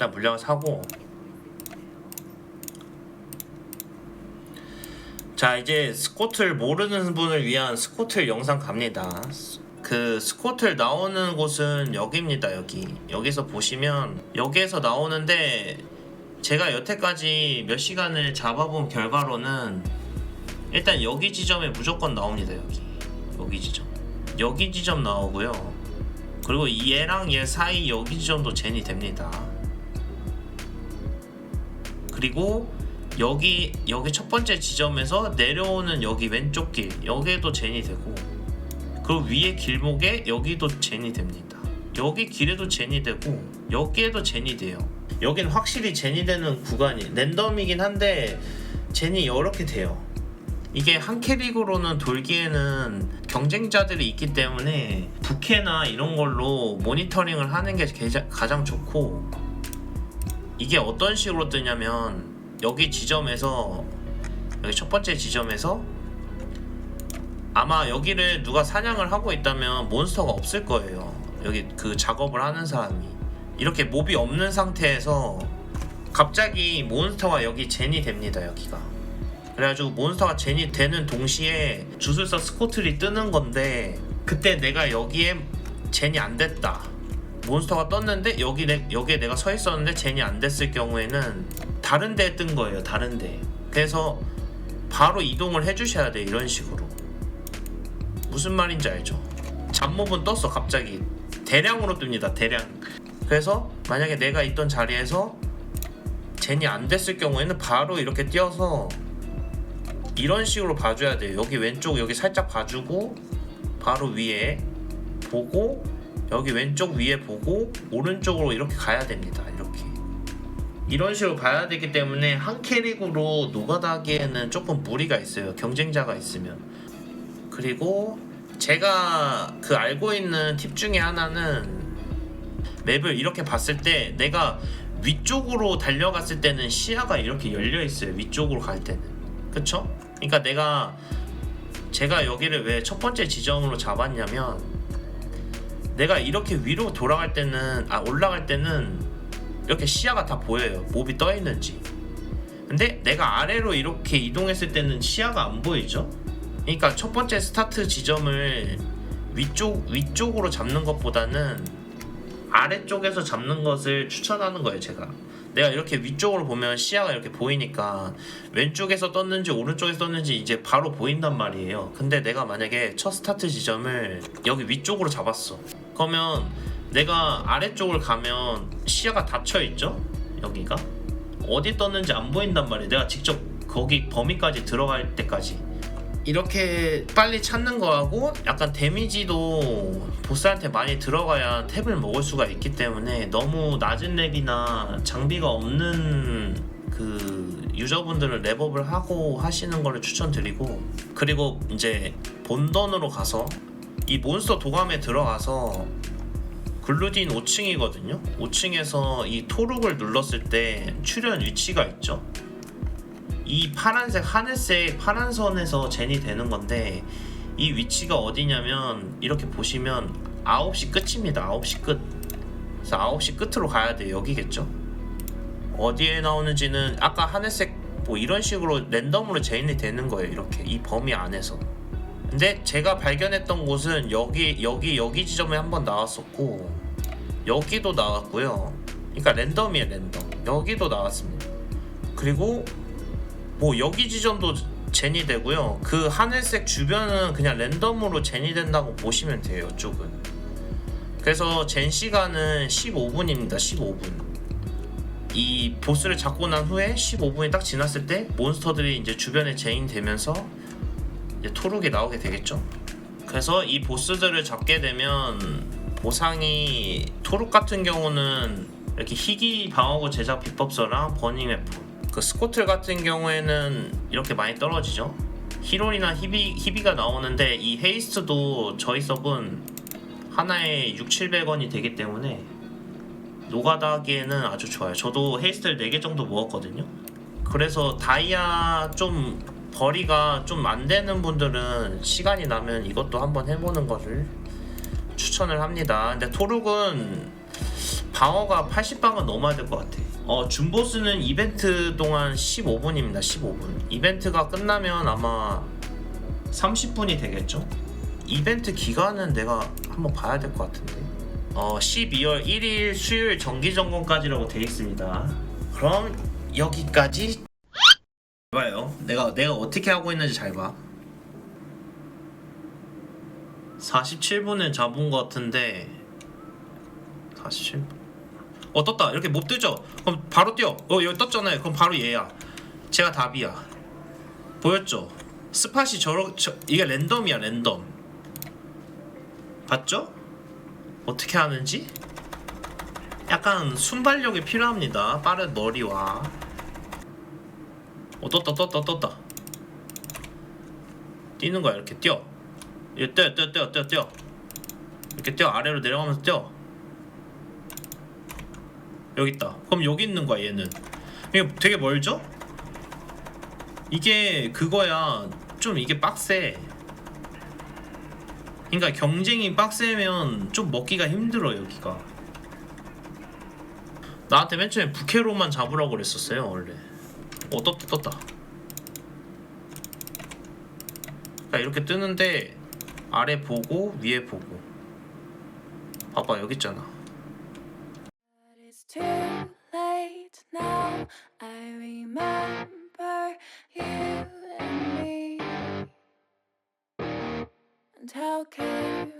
일단 물량을 사고. 자 이제 스코틀 모르는 분을 위한 스코틀 영상 갑니다. 그 스코틀 나오는 곳은 여기입니다 여기. 여기서 보시면 여기에서 나오는데 제가 여태까지 몇 시간을 잡아본 결과로는 일단 여기 지점에 무조건 나옵니다 여기. 여기 지점. 여기 지점 나오고요. 그리고 얘랑 얘 사이 여기 지점도 젠이 됩니다 그리고 여기 여기 첫 번째 지점에서 내려오는 여기 왼쪽 길 여기에도 젠이 되고 그 위에 길목에 여기도 젠이 됩니다. 여기 길에도 젠이 되고 여기에도 젠이 돼요. 여긴 확실히 젠이 되는 구간이 랜덤이긴 한데 젠이 개 돼요. 이게 한 캐릭으로는 돌기에는 경쟁자들이 있기 때문에 부캐나 이런 걸로 모니터링을 하는 게 가장 좋고 이게 어떤 식으로 뜨냐면 여기 지점에서 여기 첫 번째 지점에서 아마 여기를 누가 사냥을 하고 있다면 몬스터가 없을 거예요. 여기 그 작업을 하는 사람이 이렇게 몹이 없는 상태에서 갑자기 몬스터가 여기 젠이 됩니다. 여기가 그래가지고 몬스터가 젠이 되는 동시에 주술사 스코틀이 뜨는 건데 그때 내가 여기에 젠이 안 됐다. 몬스터가 떴는데 여기 내, 여기에 내가 서 있었는데 젠이 안 됐을 경우에는 다른 데에 뜬 거예요. 다른 데. 그래서 바로 이동을 해주셔야 돼. 이런 식으로. 무슨 말인지 알죠? 잡몹은 떴어 갑자기 대량으로 뜹니다. 대량. 그래서 만약에 내가 있던 자리에서 젠이 안 됐을 경우에는 바로 이렇게 뛰어서 이런 식으로 봐줘야 돼요. 여기 왼쪽 여기 살짝 봐주고 바로 위에 보고 여기 왼쪽 위에 보고 오른쪽으로 이렇게 가야 됩니다. 이렇게 이런 식으로 봐야 되기 때문에 한 캐릭으로 노가다기에는 조금 무리가 있어요. 경쟁자가 있으면 그리고 제가 그 알고 있는 팁 중에 하나는 맵을 이렇게 봤을 때 내가 위쪽으로 달려갔을 때는 시야가 이렇게 열려 있어요. 위쪽으로 갈 때는 그쵸? 그러니까 내가 제가 여기를 왜 첫 번째 지점으로 잡았냐면 내가 이렇게 위로 돌아갈 때는 아 올라갈 때는 이렇게 시야가 다 보여요. 몹이 떠 있는지. 근데 내가 아래로 이렇게 이동했을 때는 시야가 안 보이죠? 그러니까 첫 번째 스타트 지점을 위쪽 위쪽으로 잡는 것보다는 아래쪽에서 잡는 것을 추천하는 거예요, 제가. 내가 이렇게 위쪽으로 보면 시야가 이렇게 보이니까 왼쪽에서 떴는지 오른쪽에서 떴는지 이제 바로 보인단 말이에요. 근데 내가 만약에 첫 스타트 지점을 여기 위쪽으로 잡았어. 그러면 내가 아래쪽을 가면 시야가 닫혀 있죠? 여기가 어디 떴는지 안 보인단 말이에요. 내가 직접 거기 범위까지 들어갈 때까지. 이렇게 빨리 찾는 거하고 약간 데미지도 보스한테 많이 들어가야 탭을 먹을 수가 있기 때문에 너무 낮은 랩이나 장비가 없는 그 유저분들은 랩업을 하고 하시는 거를 추천드리고 그리고 이제 본던으로 가서 이 몬스터 도감에 들어가서 글루딘 5층이거든요. 5층에서 이 토룩을 눌렀을 때 출현 위치가 있죠 이 파란색 하늘색 파란 선에서 젠이 되는 건데 이 위치가 어디냐면 이렇게 보시면 9시 끝입니다. 9시 끝. 그래서 9시 끝으로 가야 돼요. 여기겠죠? 어디에 나오는지는 아까 하늘색 뭐 이런 식으로 랜덤으로 제인이 되는 거예요. 이렇게. 이 범위 안에서. 근데 제가 발견했던 곳은 여기 여기 여기 지점에 한번 나왔었고 여기도 나왔고요. 그러니까 랜덤이에요 랜덤. 여기도 나왔습니다. 그리고 뭐 여기 지점도 젠이 되고요. 그 하늘색 주변은 그냥 랜덤으로 젠이 된다고 보시면 돼요. 이쪽은. 그래서 젠 시간은 15분입니다. 15분. 이 보스를 잡고 난 후에 15분이 딱 지났을 때 몬스터들이 이제 주변에 제인 되면서 이제 토룩이 나오게 되겠죠. 그래서 이 보스들을 잡게 되면 보상이 토룩 같은 경우는 이렇게 희귀 방어구 제작 비법서랑 버닝 웨폰 그 스코틀 같은 경우에는 이렇게 많이 떨어지죠. 히론이나 히비, 히비가 나오는데 이 헤이스트도 저희 서브는 하나에 6, 700원이 되기 때문에 노가다 하기에는 아주 좋아요. 저도 헤이스트를 4개 정도 모았거든요. 그래서 다이아 좀 벌이가 좀 안 되는 분들은 시간이 나면 이것도 한번 해보는 것을 추천을 합니다. 근데 토룩은 방어가 80방은 넘어야 될 것 같아. 어 준보스는 이벤트 동안 15분입니다. 15분. 이벤트가 끝나면 아마 30분이 되겠죠? 이벤트 기간은 내가 한번 봐야 될 것 같은데. 어 12월 1일 수요일 정기 점검까지라고 돼 있습니다. 그럼 여기까지 봐요. 내가 내가 어떻게 하고 있는지 잘 봐. 47분을 잡은 것 같은데 47분. 어 떴다. 이렇게 못 뜨죠? 그럼 바로 뛰어. 어 여기 떴잖아요. 그럼 바로 얘야. 제가 답이야. 보였죠? 스팟이 저러 저, 이게 랜덤이야 랜덤. 봤죠? 어떻게 하는지? 약간 순발력이 필요합니다. 빠른 머리와. 어 떴다 떴다 떴다. 뛰는 거야 이렇게 뛰어. 뛰어 뛰어 뛰어 뛰어 뛰어. 이렇게 뛰어 아래로 내려가면서 뛰어. 여기 있다. 그럼 여기 있는 거야 얘는. 이게 되게 멀죠? 이게 그거야. 좀 이게 빡세. 그러니까 경쟁이 빡세면 좀 먹기가 힘들어 여기가. 나한테 맨 처음에 부캐로만 잡으라고 그랬었어요 원래. 어 떴다 떴다. 그러니까 이렇게 뜨는데 아래 보고 위에 보고. 봐봐 여기 있잖아. I remember you and me, and how careless.